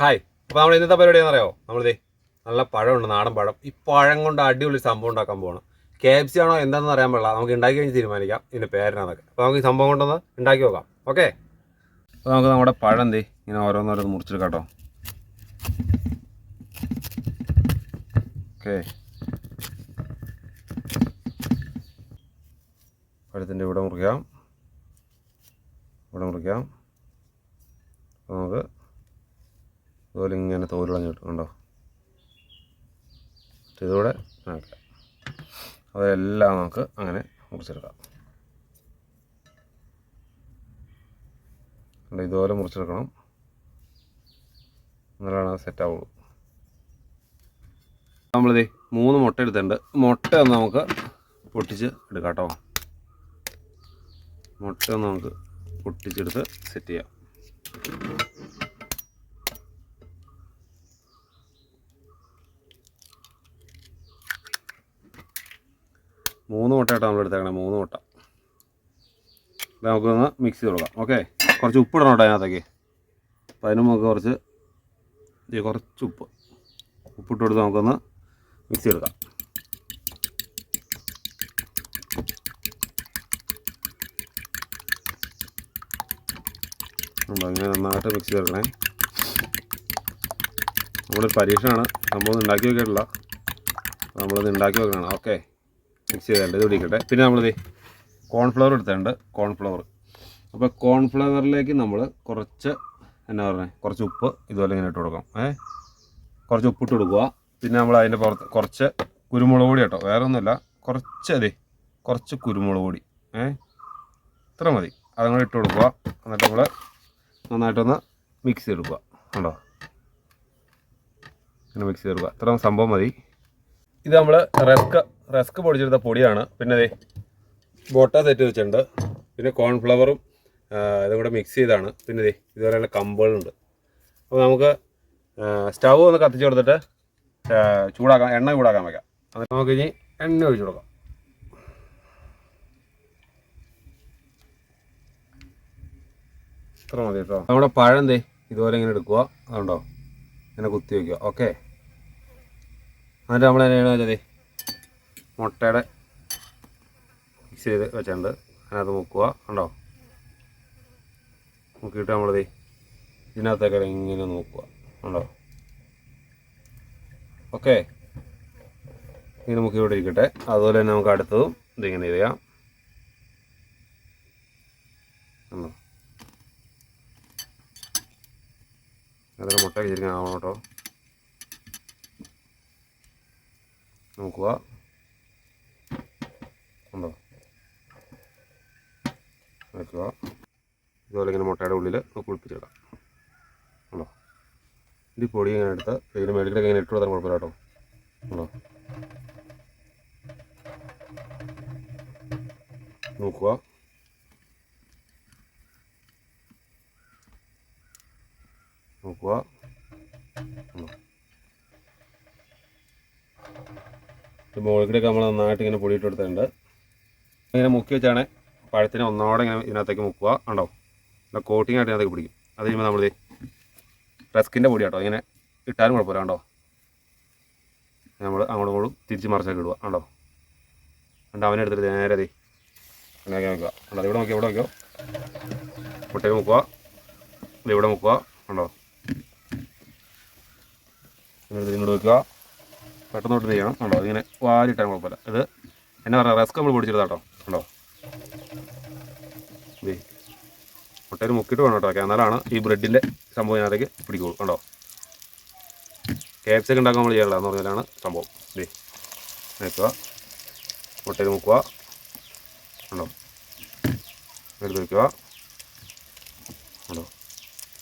Hi അപ്പോൾ നമ്മൾ ഇന്നത്തെ പരിപാടി എന്നറിയോ നമ്മളിതേ നല്ല പഴമുണ്ട് നാടൻ പഴം. ഈ പഴം കൊണ്ട് അടിപൊളി സംഭവം ഉണ്ടാക്കാൻ പോകണം കെ എഫ് സി ആണോ എന്താണെന്ന് അറിയാൻ പാടില്ല. നമുക്ക് ഉണ്ടാക്കി കഴിഞ്ഞ് തീരുമാനിക്കാം. ഇതിന്റെ പേരിനതൊക്കെ അപ്പോൾ നമുക്ക് ഈ സംഭവം കൊണ്ടൊന്ന് ഉണ്ടാക്കി നോക്കാം. ഓക്കെ അപ്പോൾ നമുക്ക് നമ്മുടെ പഴം എന്തേ? ഇങ്ങനെ ഓരോന്നോരോന്ന് മുറിച്ചെടുക്കാം കേട്ടോ. ഓക്കെ പഴത്തിന്റെ ഇവിടെ മുറിക്കാം. ഇവിടെ മുറിക്കാം. നമുക്ക് അതുപോലെ ഇങ്ങനെ തോലുളഞ്ഞ് കിട്ടും കണ്ടോ? ഇതൂടെ ആക്കാം അതെല്ലാം നമുക്ക് അങ്ങനെ മുറിച്ചെടുക്കാം. ഇതുപോലെ മുറിച്ചെടുക്കണം. എന്നാലാണ് അത് സെറ്റാവുള്ളൂ നമ്മളിത് മൂന്ന് മുട്ട എടുത്തിട്ടുണ്ട്. മുട്ട ഒന്ന് നമുക്ക് പൊട്ടിച്ച് എടുക്കാം കേട്ടോ. മുട്ട ഒന്ന് നമുക്ക് പൊട്ടിച്ചെടുത്ത് സെറ്റ് ചെയ്യാം. മൂന്ന് മുട്ട കേട്ടോ നമ്മൾ എടുത്തേക്കണം മൂന്ന് മുട്ട. നമുക്കൊന്ന് മിക്സ് ചെയ്ത് കൊടുക്കാം ഓക്കെ കുറച്ച് ഉപ്പ് ഇടണം കേട്ടോ അതിനകത്തേക്ക്. അപ്പോൾ അതിന് നമുക്ക് കുറച്ച് കുറച്ച് ഉപ്പ്. ഉപ്പിട്ട് കൊടുത്ത് നമുക്കൊന്ന് മിക്സ് ചെയ്തെടുക്കാം അങ്ങനെ നന്നായിട്ട് മിക്സ് ചെയ്തെടുക്കണേ. നമ്മളൊരു പരീക്ഷയാണ് സംഭവം ഉണ്ടാക്കി നോക്കിയിട്ടില്ല നമ്മളത് ഉണ്ടാക്കി വെക്കണം ഓക്കെ മിക്സ് ചെയ്തിട്ട് ഇത് പിടിക്കട്ടെ പിന്നെ നമ്മളിത് കോൺഫ്ലവർ എടുത്തിട്ടുണ്ട് കോൺഫ്ലവർ അപ്പോൾ കോൺഫ്ലവറിലേക്ക് നമ്മൾ കുറച്ച് എന്നാ പറഞ്ഞത് കുറച്ച് ഉപ്പ് ഇതുപോലെ ഇങ്ങനെ ഇട്ട് കൊടുക്കാം ഏ? കുറച്ച് ഉപ്പിട്ട് കൊടുക്കുക. പിന്നെ നമ്മൾ അതിന്റെ പുറത്ത് കുറച്ച് കുരുമുളക് പൊടി കേട്ടോ. വേറെ ഒന്നുമില്ല കുറച്ച് അതെ കുറച്ച് കുരുമുളക് പൊടി. ഏ? ഇത്ര മതി. അതങ്ങനെ ഇട്ട് കൊടുക്കുക. എന്നിട്ട് നമ്മൾ നന്നായിട്ടൊന്ന് മിക്സ് ചെയ്തെടുക്കുക കണ്ടോ? ഇങ്ങനെ മിക്സ് ചെയ്തെടുക്കുക ഇത്ര സംഭവം മതി. ഇത് നമ്മൾ റസ്ക് റസ്ക് പൊടിച്ചെടുത്ത പൊടിയാണ്. പിന്നെ ദേ ബോട്ട സെറ്റ് വെച്ചിട്ടുണ്ട്. പിന്നെ കോൺഫ്ലവറും ഇതും കൂടെ മിക്സ് ചെയ്താണ്. പിന്നെ ദേ ഇതുപോലെയുള്ള കമ്പുകളുണ്ട്. അപ്പോൾ നമുക്ക് സ്റ്റവ് ഒന്ന് കത്തിച്ച് കൊടുത്തിട്ട് ചൂടാക്കാം എണ്ണ ചൂടാക്കാൻ വയ്ക്കാം എന്നിട്ട് നമുക്ക് ഇനി എണ്ണ ഒഴിച്ചു കൊടുക്കാം. ഇത്ര മതി കേട്ടോ. നമ്മുടെ പഴം ദേ ഇതുപോലെ ഇങ്ങനെ എടുക്കുക അതുണ്ടോ? ഇങ്ങനെ കുത്തി വയ്ക്കുക ഓക്കെ എന്നിട്ട് നമ്മൾ എന്നാണ് വെച്ചത് മുട്ടയുടെ മിക്സ് ചെയ്ത് വെച്ചിട്ടുണ്ട്. അതിനകത്ത് മുക്കുക ഉണ്ടോ മുക്കിയിട്ട് നമ്മളത് ഇതിനകത്തൊക്കെ ഇങ്ങനെ നോക്കുക ഉണ്ടോ ഓക്കെ. ഇങ്ങനെ മുക്കി ഇവിടെ ഇരിക്കട്ടെ അതുപോലെ തന്നെ നമുക്ക് അടുത്തതും ഇതിങ്ങനെ ചെയ്യാം. അതിന് മുട്ട ശരിക്കും ആവണം കേട്ടോ. നോക്കുക. ഉണ്ടോ വെക്കുക ഇതുപോലെ ഇങ്ങനെ മുട്ടയുടെ ഉള്ളിൽ കുളിപ്പിച്ചിടാം. ഉണ്ടോ ഇത് പൊടി ഇങ്ങനെ എടുത്ത് ഇതിന് മേടിക്കലൊക്കെ ഇങ്ങനെ ഇട്ട് കൊടുത്താൽ കുഴപ്പമില്ല കേട്ടോ. ഉണ്ടോ നോക്കുക. നോക്കുക. ഉണ്ടോ ഇത് കൂടെയൊക്കെ നമ്മൾ നന്നായിട്ട് ഇങ്ങനെ പൊടിയിട്ട് കൊടുത്തിട്ടുണ്ട്. ഇങ്ങനെ മുക്കി വെച്ചാണ് പഴത്തിനെ ഒന്നോടെ ഇങ്ങനെ ഇതിനകത്തേക്ക് മുക്കുക. ഉണ്ടോ നല്ല കോട്ടിങ് ആയിട്ട് ഇതിനകത്തേക്ക് പിടിക്കും. അത് കഴിയുമ്പോൾ നമ്മൾ റസ്കിന്റെ പൊടി കേട്ടോ. ഇങ്ങനെ ഇട്ടാലും കുഴപ്പമില്ല. കണ്ടോ? നമ്മൾ അങ്ങോട്ടും ഇങ്ങോട്ടും തിരിച്ച് മറിച്ചൊക്കെ ഇടുക. ഉണ്ടോ കണ്ടോ അവനെ എടുത്തിട്ട് നേരെ ദേ അങ്ങനെ നോക്കുക ഉണ്ടോ ഇവിടെ നോക്കിയോ? ഇവിടെ നോക്കിയോ? മുട്ടയിൽ മുക്കുക. ഇവിടെ മുക്കുക. ഉണ്ടോ എന്നിട്ട് ഇങ്ങോട്ട് വെക്കുക. പെട്ടെന്ന് തൊട്ട് ചെയ്യണം. കണ്ടോ? ഇങ്ങനെ വാരിട്ടാൽ കുഴപ്പമില്ല ഇത് എന്നാ പറയാം റസ്ക് നമ്മൾ പൊടിച്ചെടുത്താ കേട്ടോ കണ്ടോ? ദേ മുട്ടയിൽ മുക്കിയിട്ട് വേണം കേട്ടോ എന്നാലാണ് ഈ ബ്രെഡിന്റെ സംഭവം ഇതിനകത്തേക്ക് പിടിക്കുള്ളൂ. കണ്ടോ? കേക്സൊക്കെ ഉണ്ടാക്കാൻ നമ്മൾ ചെയ്യാറില്ല എന്ന് പറഞ്ഞാലാണ് സംഭവം. ദേ വെക്കുക. മുട്ടയിൽ മുക്കുക. കണ്ടോ? എടുത്ത് വെക്കുക. കണ്ടോ?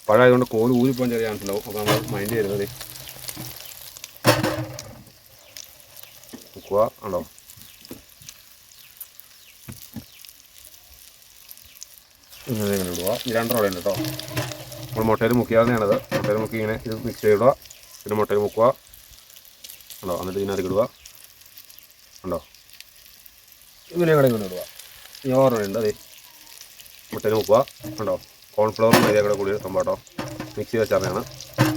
പഴയതുകൊണ്ട് കോൽ ഊരിപ്പോകാൻ ചെറിയ ചാൻസ് ഉണ്ടാവും. അപ്പോൾ നമ്മൾ മൈൻഡ് ചെയ്യരുത്. ദേ വെക്കുക കണ്ടോ ഇങ്ങനെ ഇങ്ങനെ ഇടുക. ഈ രണ്ടെണ്ണം ഉണ്ട് കേട്ടോ. നമ്മൾ മുട്ടയിൽ മുക്കിയാതെയാണത് മുട്ടയിൽ മുക്കി ഇങ്ങനെ ഇത് മിക്സ് ചെയ്തിടുക പിന്നെ മുട്ടയിൽ മുക്കുക. ഉണ്ടോ എന്നിട്ട് ഇതിനകത്ത് ഇടുക. ഉണ്ടോ? ഇങ്ങനെ കൂടെ ഇങ്ങനെ ഇടുക. ഈ ഓർമ്മയുണ്ട് അതെ. മുട്ടയിൽ മുക്കുക. ഉണ്ടോ? കോൺഫ്ലവറും മൈദ കൂടെ കൂടി സംഭവട്ടോ മിക്സ് ചെയ്ത്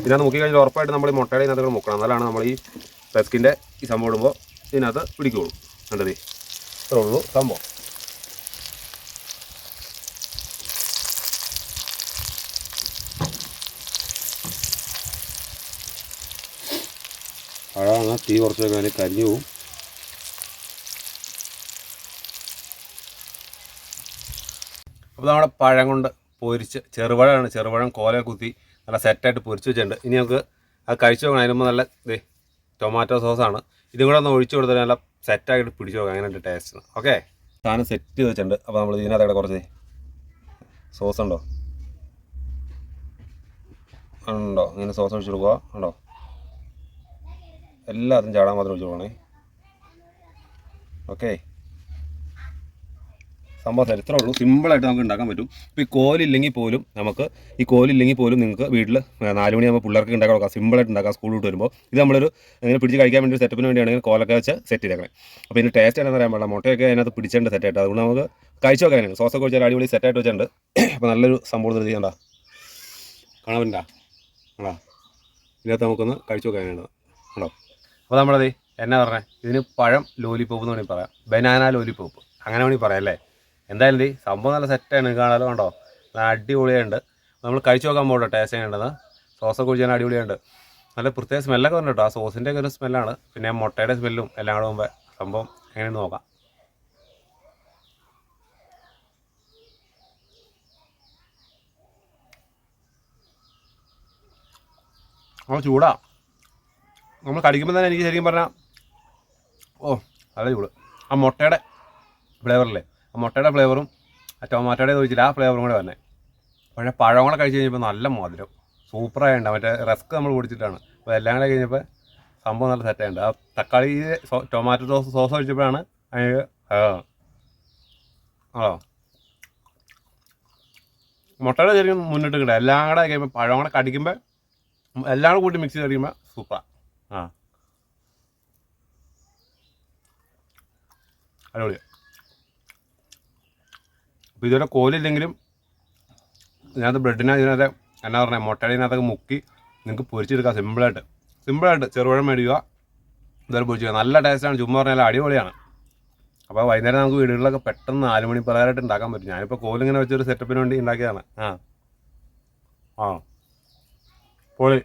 പിന്നെ അത് മുക്കി കഴിഞ്ഞാൽ ഉറപ്പായിട്ട് നമ്മൾ മുട്ടയുടെ ഇതിനകത്ത് മുക്കണം. എന്നാലാണ് നമ്മൾ ഈ പെസ്കിന്റെ ഈ സംഭവം ഇടുമ്പോൾ ഇതിനകത്ത് പിടിക്കുകയുള്ളൂ കണ്ടതേ? ഇത്രേ ഉള്ളൂ. സംഭവം. അഴാണ് തീ കുറച്ച് അതിന് കരിഞ്ഞു പോവും. അപ്പോൾ നമ്മുടെ പഴം കൊണ്ട് പൊരിച്ച് ചെറുപഴമാണ്. ചെറുപഴം കോല കുത്തി നല്ല സെറ്റായിട്ട് പൊരിച്ച് വെച്ചിട്ടുണ്ട്. ഇനി നമുക്ക് അത് കഴിച്ചു നോക്കണം. അതിനുമ്പോൾ നല്ല ഇതേ ടൊമാറ്റോ സോസാണ് ഇതും കൂടെ ഒന്ന് ഒഴിച്ചു കൊടുത്താൽ നല്ല സെറ്റായിട്ട് പിടിച്ചു നോക്കാം അങ്ങനെയുണ്ട് ടേസ്റ്റ് ഓക്കെ സാധനം സെറ്റ് ചെയ്ത് വെച്ചിട്ടുണ്ട്. അപ്പോൾ നമ്മൾ ഇതിനകത്ത് കുറച്ച് സോസ് ഉണ്ടോ? ഉണ്ടോ? ഇങ്ങനെ സോസ് ഒഴിച്ചു കൊടുക്കുക ഉണ്ടോ? എല്ലാത്തിനും ചാടാൻ മാത്രം ഒഴിച്ചു കൊടുക്കണേ. ഓക്കെ സംഭവം ചരിത്രമേ ഉള്ളൂ. സിമ്പിളായിട്ട് നമുക്ക് ഉണ്ടാക്കാൻ പറ്റും. ഇപ്പോൾ ഈ കോലില്ലെങ്കിൽ പോലും നമുക്ക് ഈ കോലില്ലെങ്കിൽ പോലും നിങ്ങൾക്ക് വീട്ടിൽ നാല് മണിയാകുമ്പോൾ പിള്ളേർക്ക് ഉണ്ടാക്കാൻ കൊടുക്കാം. സിമ്പിളായിട്ട് ഉണ്ടാക്കാം. സ്കൂൾ വിട്ട് വരുമ്പോൾ. ഇത് നമ്മളൊരു ഇങ്ങനെ പിടിച്ച് കഴിക്കാൻ വേണ്ടി ഒരു സെറ്റപ്പിന് വേണ്ടിയാണ് ഇങ്ങനെ കോലൊക്കെ വെച്ച് സെറ്റ് ചെയ്തേക്കണേ. അപ്പോൾ ഇതിന്റെ ടേസ്റ്റ് ആണെന്ന് പറയാൻ പാടില്ല. മുട്ടയൊക്കെ അതിനകത്ത് പിടിച്ചേണ്ട സെറ്റായിട്ട് അതുകൊണ്ട് നമുക്ക് കഴിച്ചു നോക്കാനാണ് സോസൊക്കെ വെച്ചാൽ അടിപൊളി സെറ്റായിട്ട് വെച്ചിട്ടുണ്ട്. അപ്പോൾ നല്ലൊരു സംഭവം ചെയ്യണ്ട? കാണാൻ ഇതിനകത്ത് നമുക്കൊന്ന് കഴിച്ചു നോക്കാനാണ് ആണോ? അപ്പോൾ നമ്മളത് എന്നാ പറഞ്ഞത് ഇതിന് പഴം ലോലിപ്പോപ്പ് എന്ന് വേണമെങ്കിൽ പറയാം. ബനാന ലോലിപ്പോപ്പ് അങ്ങനെ വേണമെങ്കിൽ പറയാം അല്ലേ? എന്തായാലും ഈ സംഭവം നല്ല സെറ്റാണ് കാണാലോ കണ്ടോ? നല്ല അടിപൊളിയുണ്ട് നമ്മൾ കഴിച്ചു നോക്കാൻ പോകട്ടോ ടേസ്റ്റ് ചെയ്യേണ്ടത് സോസൊക്കെ കുഴിച്ചാൽ അടിപൊളിയുണ്ട് നല്ല പ്രത്യേക സ്മെല്ലൊക്കെ ഉണ്ട് കേട്ടോ. ആ സോസിന്റെ ഒക്കെ ഒരു സ്മെല്ലാണ് പിന്നെ മുട്ടയുടെ സ്മെല്ലും എല്ലാം കൂടെ മുമ്പേ സംഭവം എങ്ങനെയെന്ന് നോക്കാം. ആ ചൂടാ. നമ്മൾ കടിക്കുമ്പോൾ തന്നെ എനിക്ക് ശരിക്കും പറഞ്ഞാൽ ഓ നല്ല ചൂട്. ആ മുട്ടയുടെ ഫ്ലേവറില്ലേ മുട്ടയുടെ ഫ്ലേവറും ടൊമാറ്റോയുടെ ചോദിച്ചില്ല ആ ഫ്ലേവറും കൂടെ വന്നെ. പക്ഷേ പഴം കൂടെ കഴിച്ച് കഴിഞ്ഞപ്പോൾ നല്ല മധുരം. സൂപ്പറായുണ്ട് മറ്റേ റെസ്ക് നമ്മൾ കുടിച്ചിട്ടാണ്. അപ്പോൾ എല്ലാം കൂടെ കഴിഞ്ഞപ്പോൾ സംഭവം നല്ല സെറ്റായിട്ടുണ്ട് ആ തക്കാളി ടൊമാറ്റോ സോസ് സോസ് ഒഴിച്ചപ്പോഴാണ് അതിന് ആണോ? മുട്ടയുടെ ശരിക്കും മുന്നിട്ട് കിട്ടുക എല്ലാം കൂടെ കഴിയുമ്പോൾ പഴം കൂടെ കടിക്കുമ്പോൾ എല്ലാം കൂടെ കൂട്ടി മിക്സ് ചെയ്ത് കഴിയുമ്പോൾ സൂപ്പർ ആ. അടിപൊളി അപ്പോൾ ഇതുവരെ കോലില്ലെങ്കിലും ഇതിനകത്ത് ബ്രെഡിനെ ഇതിനകത്ത് എന്നാ പറഞ്ഞാൽ മുട്ടയുടെ ഇതിനകത്തൊക്കെ മുക്കി നിങ്ങൾക്ക് പൊരിച്ചെടുക്കാം സിമ്പിളായിട്ട്. സിമ്പിളായിട്ട് ചെറുപഴം മേടിക്കുക ഇതുവരെ പൊരിക്കുക നല്ല ടേസ്റ്റാണ് ചുമ്മാ പറഞ്ഞാൽ അടിപൊളിയാണ്. അപ്പോൾ വൈകുന്നേരം നമുക്ക് വീടുകളിലൊക്കെ പെട്ടെന്ന് നാല് മണി പലഹാരമായിട്ട് ഉണ്ടാക്കാൻ പറ്റും. ഞാനിപ്പോൾ കോലിങ്ങനെ വെച്ചൊരു സെറ്റപ്പിന് വേണ്ടി ഉണ്ടാക്കിയതാണ്. ആ. ആ. പൊളി.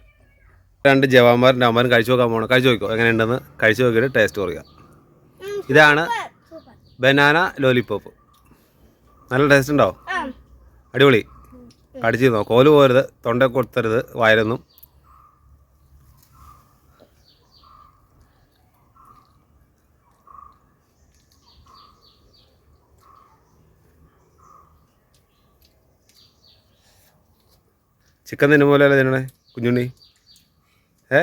രണ്ട് ജവാന്മാരുടെ അമ്മമാരും കഴിച്ചു നോക്കാൻ പോകണം കഴിച്ചു നോക്കോ എങ്ങനെയുണ്ടെന്ന് കഴിച്ചു നോക്കിയിട്ട് ടേസ്റ്റ് കുറയുക ഇതാണ് ബനാന ലോലിപ്പോപ്പ് നല്ല ടേസ്റ്റ് ഉണ്ടോ? അടിപൊളി. കടിച്ചു നോ കോൽ പോരുത് തൊണ്ട കൊടുത്തരുത് വയലൊന്നും. ചിക്കൻ തിന്നു പോലെ അല്ലേ തിന്നണേ കുഞ്ഞുണ്ണി? ഏ?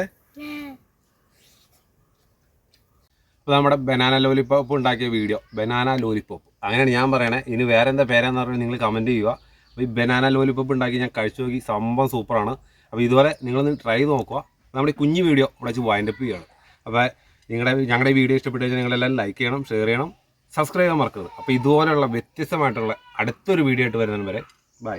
ഇപ്പോൾ നമ്മുടെ ബനാന ലോലിപ്പോപ്പ് ഉണ്ടാക്കിയ വീഡിയോ. ബനാന ലോലിപ്പോപ്പ് അങ്ങനെയാണ് ഞാൻ പറയണേ. ഇനി വേറെ എന്താ പേരാന്ന് പറഞ്ഞാൽ നിങ്ങൾ കമന്റ് ചെയ്യുക. അപ്പോൾ ഈ ബനാന ലോലിപ്പപ്പ് ഉണ്ടാക്കി ഞാൻ കഴിച്ചു നോക്കി. സംഭവം സൂപ്പറാണ് അപ്പോൾ ഇതുവരെ നിങ്ങളൊന്ന് ട്രൈ ചെയ്ത് നോക്കുക. നമ്മുടെ കുഞ്ഞു വീഡിയോ ഇവിടെ വെച്ച് വൈൻഡപ്പ് ചെയ്യുകയാണ്. അപ്പോൾ നിങ്ങളുടെ ഞങ്ങളുടെ വീഡിയോ ഇഷ്ടപ്പെട്ടു കഴിഞ്ഞാൽ നിങ്ങളെല്ലാം ലൈക്ക് ചെയ്യണം ഷെയർ ചെയ്യണം സബ്സ്ക്രൈബ് ചെയ്യാൻ മറക്കരുത്. അപ്പോൾ ഇതുപോലെയുള്ള വ്യത്യസ്തമായിട്ടുള്ള അടുത്തൊരു വീഡിയോ ആയിട്ട് വരുന്നതിന് വരെ ബൈ